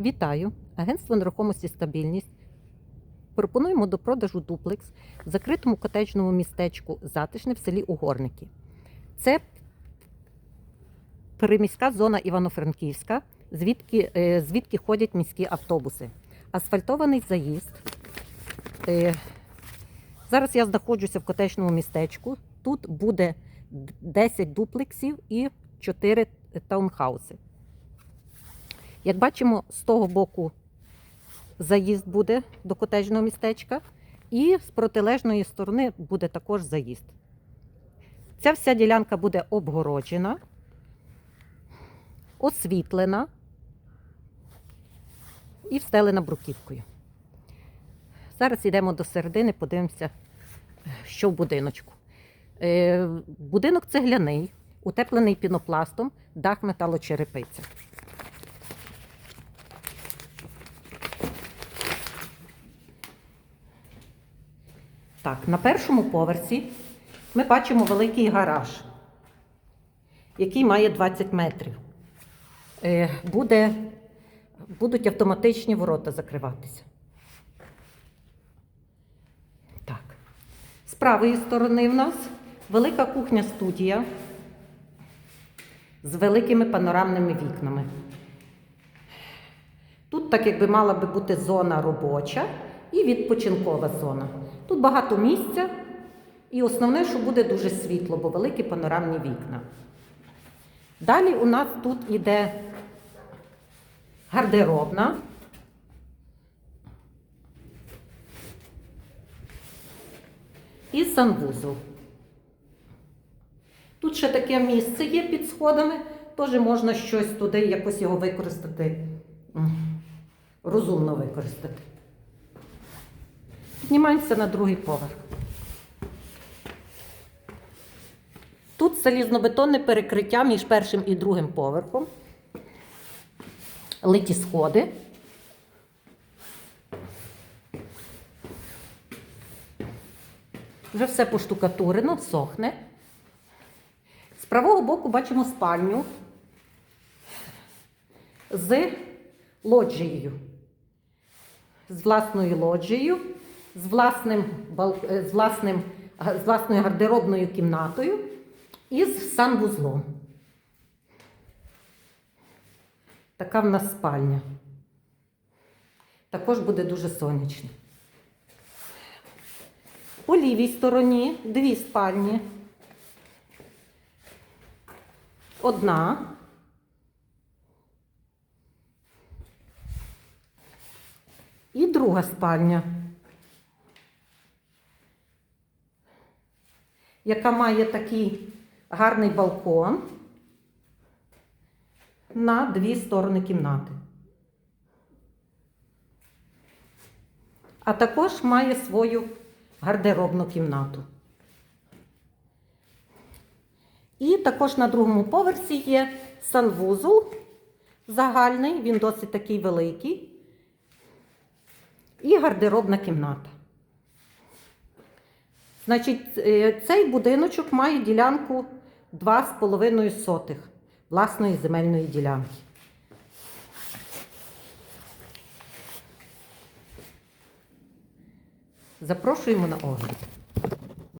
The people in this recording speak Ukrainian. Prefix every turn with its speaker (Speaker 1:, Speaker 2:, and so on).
Speaker 1: Вітаю! Агентство нерухомості стабільність. Пропонуємо до продажу дуплекс в закритому котеджному містечку Затишне в селі Угорники. Це приміська зона Івано-Франківська, звідки, е, звідки ходять міські автобуси. Асфальтований заїзд. Е, Зараз я знаходжуся в котеджному містечку. Тут буде 10 дуплексів і 4 таунхауси. Як бачимо, з того боку заїзд буде до котеджного містечка, і з протилежної сторони буде також заїзд. Ця вся ділянка буде обгороджена, освітлена і встелена бруківкою. Зараз йдемо до середини, подивимося, що в будиночку. Е, Будинок цегляний, утеплений пінопластом, дах металочерепиця. Так, на першому поверсі ми бачимо великий гараж, який має 20 метрів. Е, Буде, будуть автоматичні ворота закриватися. Так. З правої сторони в нас велика кухня-студія з великими панорамними вікнами. Тут, так якби мала би бути зона робоча і відпочинкова зона. Тут багато місця, і основне, що буде дуже світло, бо великі панорамні вікна. Далі у нас тут іде гардеробна. І санвузол. Тут ще таке місце є під сходами, теж можна щось туди, якось його використати, розумно використати. Піднімаємося на другий поверх. Тут залізнобетонне перекриття між першим і другим поверхом. Литі сходи. Вже все поштукатурено, сохне. З правого боку бачимо спальню з лоджією. З власною лоджією, з, власним, е, з, власним, з власною гардеробною кімнатою і з санвузлом. Така в нас спальня. Також буде дуже сонячно. По лівій стороні дві спальні. Одна. І друга спальня, яка має такий гарний балкон на дві сторони кімнати. А також має свою гардеробну кімнату. І також на другому поверсі є санвузол загальний, він досить такий великий. І гардеробна кімната. Значить, е, цей будиночок має ділянку 2,5 сотих власної земельної ділянки. Запрошуємо на огляд.